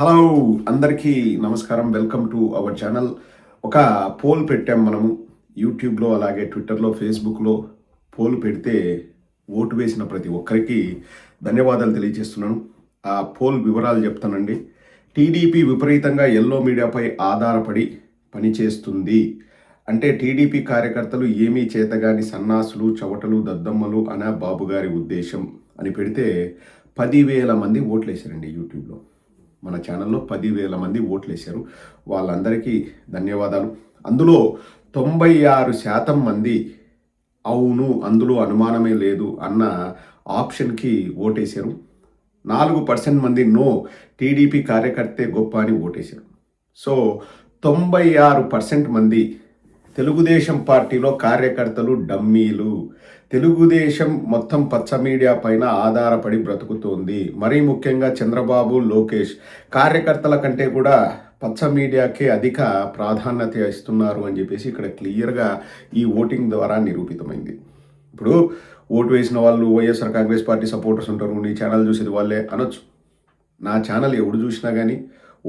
Hello అందరికీ నమస్కారం. Welcome to our channel ఒక పోల్ పెట్టాం మనము. యూట్యూబ్లో అలాగే ట్విట్టర్లో ఫేస్బుక్లో పోల్ పెడితే ఓటు వేసిన ప్రతి ఒక్కరికి ధన్యవాదాలు తెలియజేస్తున్నాను. ఆ పోల్ వివరాలు చెప్తానండి. టీడీపీ విపరీతంగా ఎల్లో మీడియాపై ఆధారపడి పనిచేస్తుంది. అంటే టీడీపీ కార్యకర్తలు ఏమీ చేతగాని సన్నాసులు చవటలు దద్దమ్మలు అనే బాబు గారి ఉద్దేశం అని పెడితే పదివేల మంది ఓట్లు వేశారండి యూట్యూబ్లో మన ఛానల్లో పదివేల మంది ఓట్లు వేశారు వాళ్ళందరికీ ధన్యవాదాలు. అందులో తొంభై ఆరు శాతం మంది అవును అందులో అనుమానమే లేదు అన్న ఆప్షన్కి ఓటేశారు. నాలుగు పర్సెంట్ మంది నో టీడీపీ కార్యకర్తే గొప్ప అని ఓటేశారు. సో తొంభై ఆరు పర్సెంట్ మంది తెలుగుదేశం పార్టీలో కార్యకర్తలు డమ్మీలు. తెలుగుదేశం మొత్తం పచ్చ మీడియా పైన ఆధారపడి బ్రతుకుతోంది. మరీ ముఖ్యంగా చంద్రబాబు లోకేష్ కార్యకర్తల కంటే కూడా పచ్చ మీడియాకే అధిక ప్రాధాన్యత ఇస్తున్నారు అని చెప్పేసి ఇక్కడ క్లియర్గా ఈ ఓటింగ్ ద్వారా నిరూపితమైంది. ఇప్పుడు ఓటు వేసిన వాళ్ళు వైఎస్ఆర్ కాంగ్రెస్ పార్టీ సపోర్టర్స్ ఉంటారు. నీ ఛానల్ చూసేది వాళ్ళే అనొచ్చు. నా ఛానల్ ఎవడు చూసినా కానీ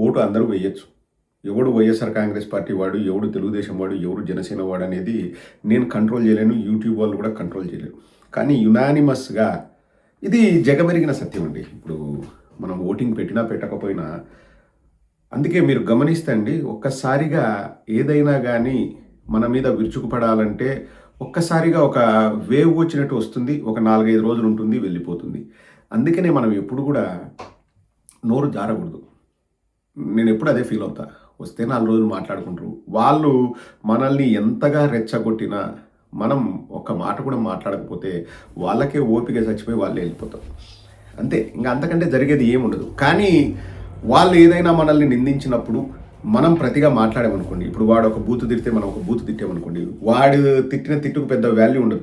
ఓటు అందరూ వేయచ్చు. ఎవడు వైఎస్ఆర్ కాంగ్రెస్ పార్టీ వాడు ఎవడు తెలుగుదేశం వాడు ఎవడు జనసేన వాడు అనేది నేను కంట్రోల్ చేయలేను యూట్యూబ్ వాళ్ళు కూడా కంట్రోల్ చేయలేరు. కానీ యునానిమస్గా ఇది జగమెరిగిన సత్యం అండి. ఇప్పుడు మనం ఓటింగ్ పెట్టినా పెట్టకపోయినా అందుకే మీరు గమనిస్తే అండి ఒక్కసారిగా ఏదైనా కానీ మన మీద విరుచుకుపడాలంటే ఒక్కసారిగా ఒక వేవ్ వచ్చినట్టు వస్తుంది ఒక నాలుగైదు రోజులు ఉంటుంది వెళ్ళిపోతుంది. అందుకనే మనం ఎప్పుడు కూడా నోరు జారకూడదు. నేను ఎప్పుడు అదే ఫీల్ అవుతా. వస్తే నాలుగు రోజులు మాట్లాడుకుంటారు. వాళ్ళు మనల్ని ఎంతగా రెచ్చగొట్టినా మనం ఒక్క మాట కూడా మాట్లాడకపోతే వాళ్ళకే ఓపిక చచ్చిపోయి వాళ్ళే వెళ్ళిపోతారు. అంతే. ఇంకా అంతకంటే జరిగేది ఏముండదు. కానీ వాళ్ళు ఏదైనా మనల్ని నిందించినప్పుడు మనం ప్రతిగా మాట్లాడామనుకోండి. ఇప్పుడు వాడు ఒక బూతు తిడితే మనం ఒక బూతు తిట్టామనుకోండి. వాడు తిట్టిన తిట్టుకు పెద్ద వాల్యూ ఉండదు.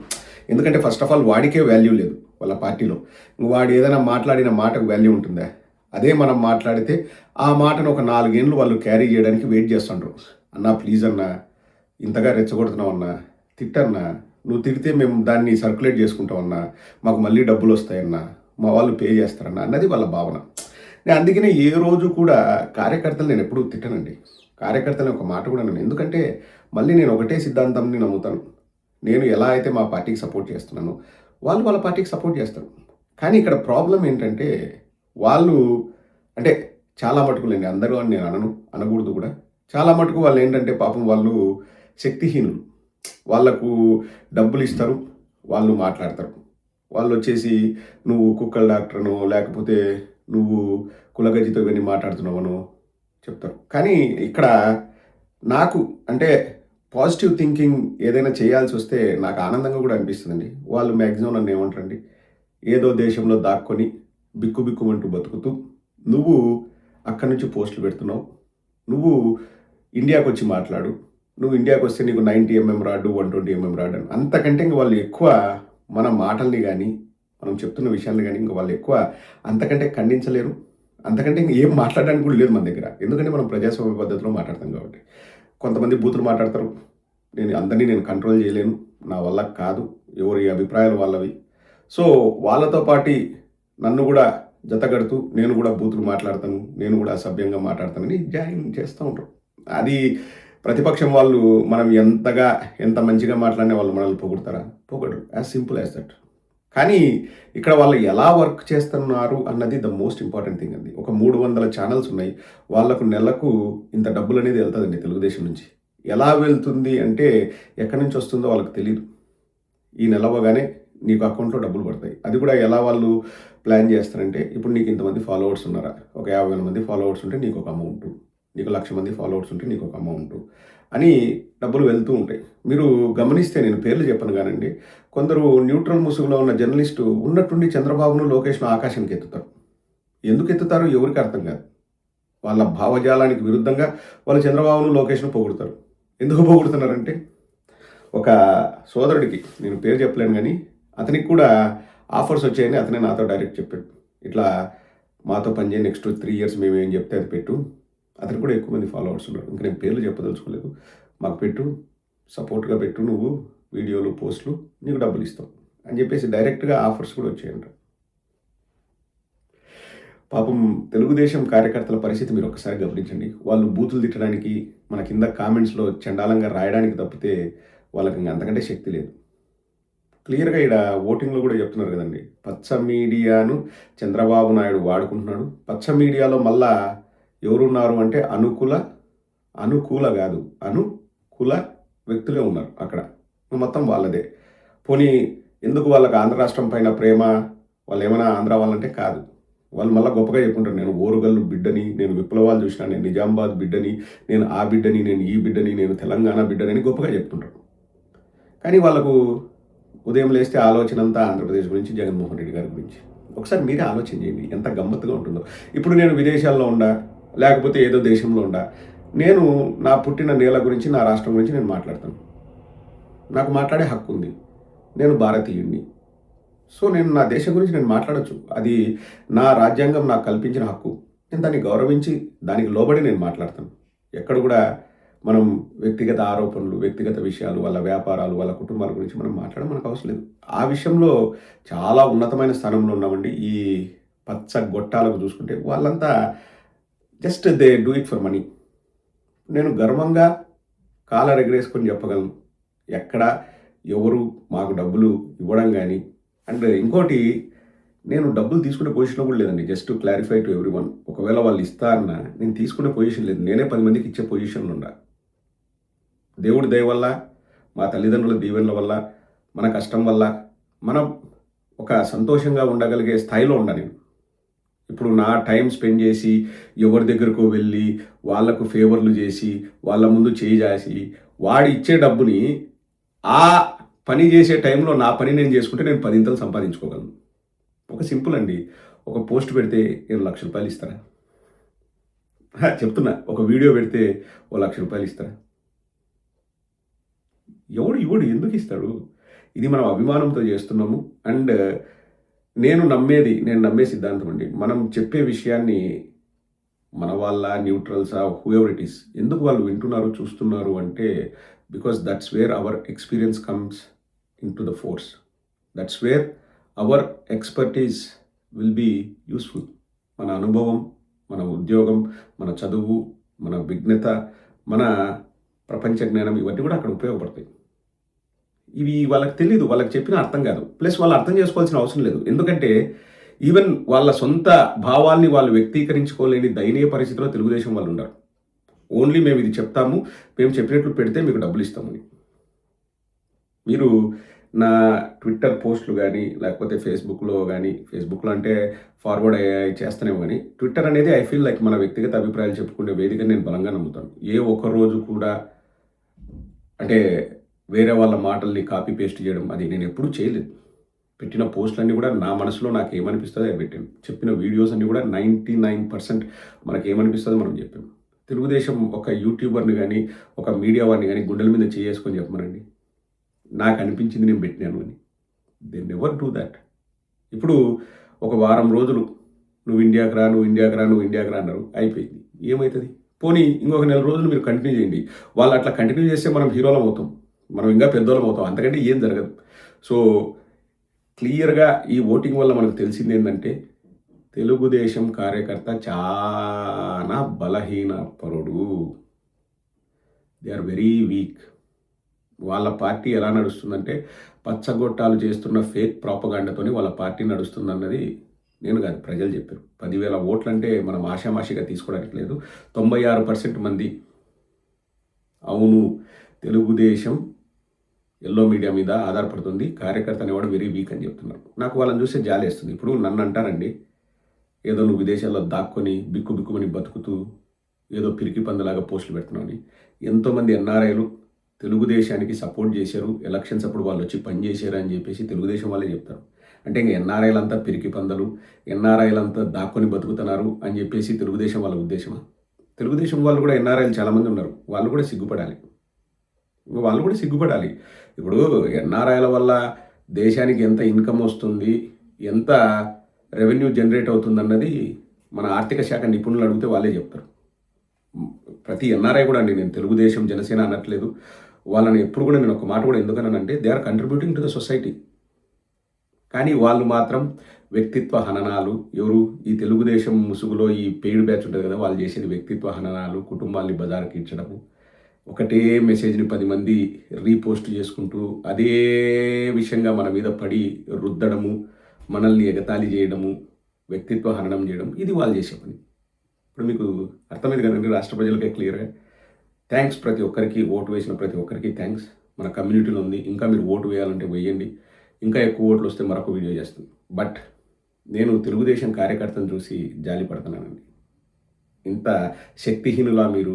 ఎందుకంటే ఫస్ట్ ఆఫ్ ఆల్ వాడికే వాల్యూ లేదు వాళ్ళ పార్టీలో. వాడు ఏదైనా మాట్లాడిన మాటకు వాల్యూ ఉంటుందా? అదే మనం మాట్లాడితే ఆ మాటను ఒక నాలుగేళ్ళు వాళ్ళు క్యారీ చేయడానికి వెయిట్ చేస్తుండ్రు. అన్నా ప్లీజ్ అన్నా ఇంతగా రెచ్చగొడుతున్నావు అన్నా తిట్టన్నా నువ్వు తిడితే మేము దాన్ని సర్క్యులేట్ చేసుకుంటామన్నా మాకు మళ్ళీ డబ్బులు వస్తాయన్నా మా వాళ్ళు పే చేస్తారన్నా అన్నది వాళ్ళ భావన. నేను అందుకనే ఏ రోజు కూడా కార్యకర్తలు నేను ఎప్పుడూ తిట్టనండి. కార్యకర్తలు ఒక మాట కూడా నేను ఎందుకంటే మళ్ళీ నేను ఒకటే సిద్ధాంతంని నమ్ముతాను. నేను ఎలా అయితే మా పార్టీకి సపోర్ట్ చేస్తున్నానో వాళ్ళు వాళ్ళ పార్టీకి సపోర్ట్ చేస్తారు. కానీ ఇక్కడ ప్రాబ్లం ఏంటంటే వాళ్ళు అంటే చాలా మటుకు లేండి అందరూ అని నేను అనను అనకూడదు కూడా. చాలా మటుకు వాళ్ళు ఏంటంటే పాపం వాళ్ళు శక్తిహీనులు. వాళ్ళకు డబ్బులు ఇస్తారు వాళ్ళు మాట్లాడతారు. వాళ్ళు వచ్చేసి నువ్వు కుక్కల డాక్టర్ను లేకపోతే నువ్వు కులగజ్జితో ఇవన్నీ మాట్లాడుతున్నావను చెప్తారు. కానీ ఇక్కడ నాకు అంటే పాజిటివ్ థింకింగ్ ఏదైనా చేయాల్సి వస్తే నాకు ఆనందంగా కూడా అనిపిస్తుందండి. వాళ్ళు మ్యాక్సిమం నన్ను ఏమంటారండి? ఏదో దేశంలో దాక్కొని బిక్కు బిక్కుమంటూ బతుకుతూ నువ్వు అక్కడి నుంచి పోస్టులు పెడుతున్నావు నువ్వు ఇండియాకి వచ్చి మాట్లాడు నువ్వు ఇండియాకి వస్తే నీకు నైంటీ ఎంఎం రాడు వన్ ట్వంటీ ఎంఎం రాడు అని. అంతకంటే ఇంక వాళ్ళు ఎక్కువ మన మాటల్ని కానీ మనం చెప్తున్న విషయాన్ని కానీ ఇంకా వాళ్ళు ఎక్కువ అంతకంటే ఖండించలేరు. అంతకంటే ఇంక ఏం మాట్లాడడానికి కూడా లేదు మన దగ్గర. ఎందుకంటే మనం ప్రజాస్వామ్య పద్ధతిలో మాట్లాడతాం కాబట్టి. కొంతమంది బూతులు మాట్లాడతారు. నేను అందరినీ నేను కంట్రోల్ చేయలేను. నా వల్ల కాదు. ఎవరి అభిప్రాయాలు వాళ్ళవి. సో వాళ్ళతో పాటు నన్ను కూడా జతగడుతూ నేను కూడా బూతులు మాట్లాడతాను నేను కూడా సభ్యంగా మాట్లాడతానని జాయిన్ చేస్తూ ఉంటారు. అది ప్రతిపక్షం వాళ్ళు మనం ఎంతగా ఎంత మంచిగా మాట్లాడినా వాళ్ళు మనల్ని పొగుడతారా? పొగడు యాజ్ సింపుల్ యాజ్ దట్. కానీ ఇక్కడ వాళ్ళు ఎలా వర్క్ చేస్తున్నారు అన్నది ద మోస్ట్ ఇంపార్టెంట్ థింగ్ అండి. ఒక మూడు వందల ఛానల్స్ ఉన్నాయి. వాళ్ళకు నెలకు ఇంత డబ్బులు అనేది వెళ్తుందండి తెలుగుదేశం నుంచి. ఎలా వెళ్తుంది అంటే ఎక్కడి నుంచి వస్తుందో వాళ్ళకి తెలియదు ఈ నెలవగానే నీకు అకౌంట్లో డబ్బులు పడతాయి. అది కూడా ఎలా వాళ్ళు ప్లాన్ చేస్తారంటే ఇప్పుడు నీకు ఇంతమంది ఫాలోవర్స్ ఉన్నారా? ఒక యాభై వేల మంది ఫాలోవర్స్ ఉంటే నీకు ఒక అమౌంట్. నీకు లక్ష మంది ఫాలోవర్స్ ఉంటే నీకు ఒక అమౌంట్. అని డబ్బులు వెళ్తూ ఉంటాయి. మీరు గమనిస్తే నేను పేర్లు చెప్పను కానండి. కొందరు న్యూట్రల్ ముసుగులో ఉన్న జర్నలిస్టు ఉన్నట్టుండి చంద్రబాబును లోకేష్ను ఆకాశానికి ఎత్తుతారు. ఎందుకు ఎత్తుతారు? ఎవరికి అర్థం కాదు. వాళ్ళ భావజాలానికి విరుద్ధంగా వాళ్ళు చంద్రబాబును లోకేష్ను పోగొడతారు. ఎందుకు పొగుడుతున్నారంటే ఒక సోదరుడికి నేను పేరు చెప్పలేను కానీ అతనికి కూడా ఆఫర్స్ వచ్చాయని అతనే నాతో డైరెక్ట్ చెప్పాడు. ఇట్లా మాతో పనిచేయ నెక్స్ట్ త్రీ ఇయర్స్ మేము ఏం చెప్తే అది పెట్టు. అతనికి కూడా ఎక్కువ మంది ఫాలోవర్స్ ఉన్నారు ఇంకా నేను పేర్లు చెప్పదలుచుకోలేదు. మాకు పెట్టు సపోర్ట్గా పెట్టు నువ్వు వీడియోలు పోస్టులు నీకు డబ్బులు ఇస్తాం అని చెప్పేసి డైరెక్ట్గా ఆఫర్స్ కూడా వచ్చాయంట. పాపం తెలుగుదేశం కార్యకర్తల పరిస్థితి మీరు ఒకసారి గమనించండి. వాళ్ళు బూతులు తిట్టడానికి మన కింద కామెంట్స్లో చండాలంగా రాయడానికి తప్పితే వాళ్ళకి ఇంకా అంతకంటే శక్తి లేదు. క్లియర్గా ఇక్కడ ఓటింగ్లో కూడా చెప్తున్నారు కదండి. పచ్చ మీడియాను చంద్రబాబు నాయుడు వాడుకుంటున్నాడు. పచ్చ మీడియాలో మళ్ళా ఎవరున్నారు అంటే అనుకూల అనుకూల కాదు అనుకూల వ్యక్తులే ఉన్నారు అక్కడ. మొత్తం వాళ్ళదే. పోనీ ఎందుకు వాళ్ళకి ఆంధ్ర రాష్ట్రం పైన ప్రేమ? వాళ్ళు ఏమైనా ఆంధ్ర వాళ్ళంటే కాదు. వాళ్ళు మళ్ళీ గొప్పగా చెప్పుకుంటారు. నేను ఓరుగల్లు బిడ్డని నేను విప్లవాలు చూసినా నేను నిజామాబాద్ బిడ్డని నేను ఆ బిడ్డని నేను ఈ బిడ్డని నేను తెలంగాణ బిడ్డని అని గొప్పగా చెప్తుంటారు కానీ వాళ్ళకు ఉదయం లేస్తే ఆలోచన అంతా ఆంధ్రప్రదేశ్ గురించి జగన్మోహన్ రెడ్డి గారి గురించి. ఒకసారి మీరే ఆలోచన చేయండి ఎంత గమ్మత్తుగా ఉంటుందో. ఇప్పుడు నేను విదేశాల్లో ఉండా లేకపోతే ఏదో దేశంలో ఉండా నేను నా పుట్టిన నేల గురించి నా రాష్ట్రం గురించి నేను మాట్లాడతాను. నాకు మాట్లాడే హక్కు ఉంది. నేను భారతీయుడిని సో నేను నా దేశం గురించి నేను మాట్లాడచ్చు. అది నా రాజ్యాంగం నాకు కల్పించిన హక్కు. నేను దాన్ని గౌరవించి దానికి లోబడి నేను మాట్లాడతాను. ఎక్కడ కూడా మనం వ్యక్తిగత ఆరోపణలు వ్యక్తిగత విషయాలు వాళ్ళ వ్యాపారాలు వాళ్ళ కుటుంబాల గురించి మనం మాట్లాడడం మనకు అవసరం లేదు. ఆ విషయంలో చాలా ఉన్నతమైన స్థానంలో ఉన్నామండి. ఈ పచ్చ గొట్టాలకు చూసుకుంటే వాళ్ళంతా just they do it for money. నేను గర్వంగా కాలర్ ఎగరేసుకొని చెప్పగలను. ఎక్కడ ఎవరు మాకు డబ్బులు ఇవ్వడం కానీ అండ్ ఇంకోటి నేను డబ్బులు తీసుకునే పొజిషన్లో కూడా లేదండి. Just clarify to everyone ఒకవేళ వాళ్ళు ఇస్తా అన్న నేను తీసుకునే పొజిషన్ లేదు. నేనే పది మందికి ఇచ్చే పొజిషన్లో ఉండాలి దేవుడి దయ వల్ల మా తల్లిదండ్రుల దీవెనల వల్ల మన కష్టం వల్ల మనం ఒక సంతోషంగా ఉండగలిగే స్థాయిలో ఉండాలి నేను. ఇప్పుడు నా టైం స్పెండ్ చేసి ఎవరి దగ్గరకు వెళ్ళి వాళ్ళకు ఫేవర్లు చేసి వాళ్ళ ముందు చేయి చేసి వాడు ఇచ్చే డబ్బుని ఆ పని చేసే టైంలో నా పని నేను చేసుకుంటే నేను పదింతలు సంపాదించుకోగలను. ఒక సింపుల్ అండి. ఒక పోస్ట్ పెడితే నేను లక్ష రూపాయలు ఇస్తారా? చెప్తున్నా. ఒక వీడియో పెడితే ఓ లక్ష రూపాయలు ఇస్తారా? ఎవడు ఇవ్వడు ఎందుకు ఇస్తాడు? ఇది మనం అభిమానంతో చేస్తున్నాము. అండ్ నేను నమ్మేది నేను నమ్మే సిద్ధాంతం అండి. మనం చెప్పే విషయాన్ని మన వాళ్ళ న్యూట్రల్సా హూ ఎవర్ ఇట్ ఈస్ ఎందుకు వాళ్ళు వింటున్నారు చూస్తున్నారు అంటే because that's where our experience comes into the force that's where our expertise will be useful మన అనుభవం మన ఉద్యోగం మన చదువు మన విఘ్నత మన ప్రపంచ జ్ఞానం ఇవన్నీ కూడా అక్కడ ఉపయోగపడతాయి. ఇవి వాళ్ళకి తెలియదు వాళ్ళకి చెప్పినా అర్థం కాదు. ప్లస్ వాళ్ళు అర్థం చేసుకోవాల్సిన అవసరం లేదు. ఎందుకంటే ఈవెన్ వాళ్ళ సొంత భావాల్ని వాళ్ళు వ్యక్తీకరించుకోలేని దయనీయ పరిస్థితిలో తెలుగుదేశం వాళ్ళు ఉన్నారు. ఓన్లీ మేము ఇది చెప్తాము మేము చెప్పినట్లు పెడితే మీకు డబ్బులు ఇస్తామని మీరు నా ట్విట్టర్ పోస్టులు కానీ లేకపోతే ఫేస్బుక్లో కానీ ఫేస్బుక్లో అంటే ఫార్వర్డ్ అయ్యాయి చేస్తానేమో కానీ ట్విట్టర్ అనేది ఐ ఫీల్ లైక్ మన వ్యక్తిగత అభిప్రాయాలు చెప్పుకునే వేదిక నేను బలంగా నమ్ముతాను. ఏ ఒక్క రోజు కూడా అంటే వేరే వాళ్ళ మాటల్ని కాపీ పేస్ట్ చేయడం అది నేను ఎప్పుడూ చేయలేదు. పెట్టిన పోస్టులన్నీ కూడా నా మనసులో నాకు ఏమనిపిస్తుందో అది పెట్టాను. చెప్పిన వీడియోస్ అన్నీ కూడా నైంటీ నైన్ పర్సెంట్ మనకి ఏమనిపిస్తుందో మనం చెప్పాము తెలుగుదేశం ఒక యూట్యూబర్ని కానీ ఒక మీడియా వారిని కానీ గుండెల మీద చేసుకొని చెప్పమనండి. నాకు అనిపించింది నేను పెట్టినాను అని. దే నెవర్ డూ దాట్ ఇప్పుడు ఒక వారం రోజులు నువ్వు ఇండియాకి రా నువ్వు ఇండియాకి రా నువ్వు ఇండియాకి రా అన్నారు. అయిపోయింది. ఏమవుతుంది పోనీ ఇంకొక నెల రోజులు మీరు కంటిన్యూ చేయండి. వాళ్ళు అట్లా కంటిన్యూ చేస్తే మనం హీరోలం అవుతాం. మనం ఇంకా పెద్దోళ్ళం అవుతాం. అంతకంటే ఏం జరగదు. సో క్లియర్గా ఈ ఓటింగ్ వల్ల మనకు తెలిసింది ఏంటంటే తెలుగుదేశం కార్యకర్త చాలా బలహీన పరుడు దే ఆర్ వెరీ వీక్. వాళ్ళ పార్టీ ఎలా నడుస్తుందంటే పచ్చగొట్టాలు చేస్తున్న ఫేక్ ప్రాపగాండతోనే వాళ్ళ పార్టీ నడుస్తుందన్నది నేను కాదు ప్రజలు చెప్పారు. పదివేల ఓట్లు అంటే మనం ఆషామాషిగా తీసుకోవడానికి లేదు. తొంభై ఆరు పర్సెంట్ మంది. అవును తెలుగుదేశం ఎల్లో మీడియా మీద ఆధారపడుతుంది. కార్యకర్త అనేవాడు వెరీ వీక్ అని చెప్తున్నారు. నాకు వాళ్ళని చూస్తే జాలి వేస్తుంది ఇప్పుడు నన్ను అంటారండి ఏదో నువ్వు విదేశాల్లో దాక్కొని బిక్కు బిక్కుమని బతుకుతూ ఏదో పిరికి పందులాగా పోస్టులు పెడుతున్నావు ఎంతోమంది ఎన్ఆర్ఐలు తెలుగుదేశానికి సపోర్ట్ చేశారు. ఎలక్షన్స్ అప్పుడు వాళ్ళు వచ్చి పనిచేశారు అని చెప్పేసి తెలుగుదేశం వాళ్ళే చెప్తారు. అంటే ఇంకా ఎన్ఆర్ఐలు అంతా పిరికి పందలు ఎన్ఆర్ఐలు అంతా దాక్కొని బతుకుతున్నారు అని చెప్పేసి తెలుగుదేశం వాళ్ళ ఉద్దేశమా? తెలుగుదేశం వాళ్ళు కూడా ఎన్ఆర్ఐలు చాలామంది ఉన్నారు. వాళ్ళు కూడా సిగ్గుపడాలి. ఇంకా వాళ్ళు కూడా సిగ్గుపడాలి. ఇప్పుడు ఎన్ఆర్ఐల వల్ల దేశానికి ఎంత ఇన్కమ్ వస్తుంది ఎంత రెవెన్యూ జనరేట్ అవుతుంది అన్నది మన ఆర్థిక శాఖ నిపుణులు అడిగితే వాళ్ళే చెప్తారు. ప్రతి ఎన్ఆర్ఐ కూడా అండి నేను తెలుగుదేశం జనసేన అనట్లేదు. వాళ్ళని ఎప్పుడు కూడా నేను ఒక మాట కూడా ఎందుకన్నానంటే they are contributing to the society కానీ వాళ్ళు మాత్రం వ్యక్తిత్వ హననాలు ఎవరు ఈ తెలుగుదేశం ముసుగులో ఈ పెయిడ్ బ్యాచ్ ఉంటుంది కదా వాళ్ళు చేసేది వ్యక్తిత్వ హననాలు కుటుంబాల్ని బజార్కి ఇచ్చడము ఒకటే మెసేజ్ని పది మంది రీపోస్ట్ చేసుకుంటూ అదే విషయంగా మన మీద పడి రుద్దడము మనల్ని ఎగతాళి చేయడము వ్యక్తిత్వ హరణం చేయడం ఇది వాళ్ళు చేసే పని. ఇప్పుడు మీకు అర్థమైంది కదండి రాష్ట్ర ప్రజలకే క్లియర్గా థ్యాంక్స్ ప్రతి ఒక్కరికి ఓటు వేసిన ప్రతి ఒక్కరికి థ్యాంక్స్ మన కమ్యూనిటీలో ఉంది ఇంకా మీరు ఓటు వేయాలంటే వేయండి. ఇంకా ఎక్కువ ఓట్లు వస్తే మరొక వీడియో చేస్తాను. బట్ నేను తెలుగుదేశం కార్యకర్తను చూసి జాలి పడుతున్నానండి. ఇంత శక్తిహీనులా మీరు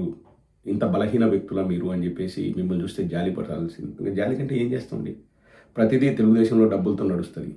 ఇంత బలహీన వ్యక్తులా మీరు అని చెప్పేసి మిమ్మల్ని చూస్తే జాలి పడాల్సింది. ఇంకా జాలి కంటే ఏం చేస్తుంది ప్రతిదీ తెలుగుదేశంలో డబ్బులతో నడుస్తుంది.